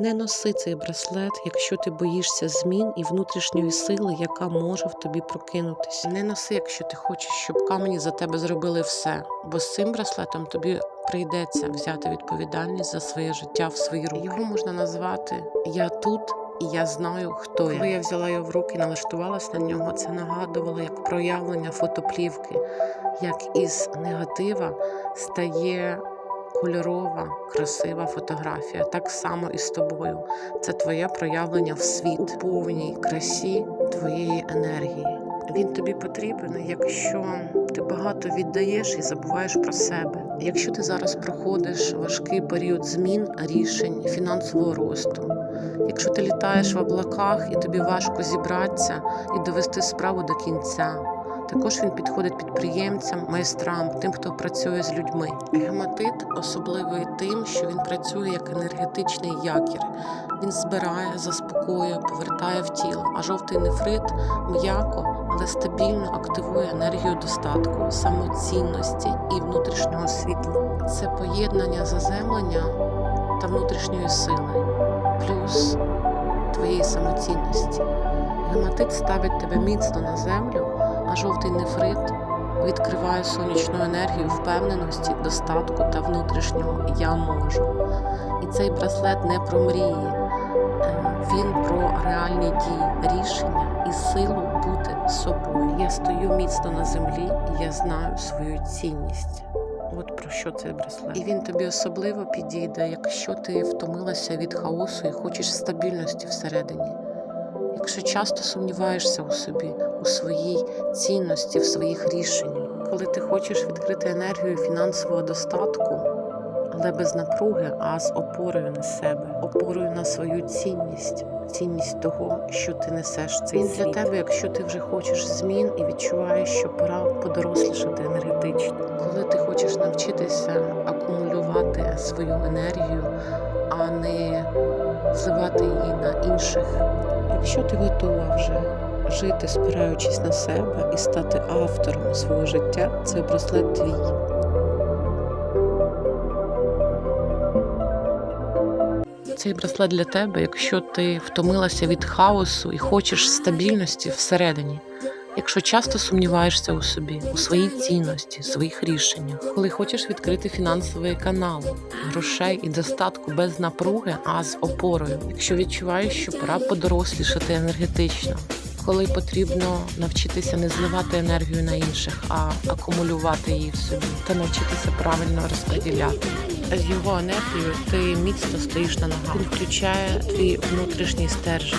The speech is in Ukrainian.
Не носи цей браслет, якщо ти боїшся змін і внутрішньої сили, яка може в тобі прокинутися. Не носи, якщо ти хочеш, щоб камені за тебе зробили все. Бо з цим браслетом тобі прийдеться взяти відповідальність за своє життя в свої руки. Його можна назвати Я тут. І я знаю, хто я. Коли я взяла його в руки і налаштувалась на нього, це нагадувало як проявлення фотоплівки, як із негатива стає кольорова, красива фотографія. Так само і з тобою. Це твоє проявлення в світ у повній красі твоєї енергії. Він тобі потрібен, якщо ти багато віддаєш і забуваєш про себе. Якщо ти зараз проходиш важкий період змін, рішень, фінансового росту. Якщо ти літаєш в облаках і тобі важко зібратися і довести справу до кінця. Також він підходить підприємцям, майстрам, тим, хто працює з людьми. Гематит особливий тим, що він працює як енергетичний якір. Він збирає, заспокоює, повертає в тіло. А жовтий нефрит м'яко, але стабільно активує енергію достатку, самоцінності і внутрішнього світла. Це поєднання заземлення та внутрішньої сили, плюс твоєї самоцінності. Гематит ставить тебе міцно на землю а жовтий нефрит відкриває сонячну енергію впевненості, достатку та внутрішнього я можу. І цей браслет не про мрії, е, він про реальні дії, рішення і силу бути собою. Я стою міцно на землі, і я знаю свою цінність. От про що цей браслет. І він тобі особливо підійде, якщо ти втомилася від хаосу і хочеш стабільності всередині. Якщо часто сумніваєшся у собі, у своїй цінності, в своїх рішеннях, коли ти хочеш відкрити енергію фінансового достатку, але без напруги, а з опорою на себе, опорою на свою цінність, цінність того, що ти несеш цей світ. для тебе, якщо ти вже хочеш змін і відчуваєш, що пора подорослішати енергетично, коли ти хочеш навчитися акумулювати свою енергію, а не зливати її на інших. Якщо ти готова вже жити, спираючись на себе і стати автором свого життя, цей браслет твій. Цей браслет для тебе, якщо ти втомилася від хаосу і хочеш стабільності всередині. Якщо часто сумніваєшся у собі, у своїй цінності, своїх рішеннях, коли хочеш відкрити фінансовий канал, грошей і достатку без напруги, а з опорою, якщо відчуваєш, що пора подорослішати енергетично, коли потрібно навчитися не зливати енергію на інших, а акумулювати її в собі та навчитися правильно розподіляти. З його енергією ти міцно стоїш на ногах. Він включає твій внутрішній стержень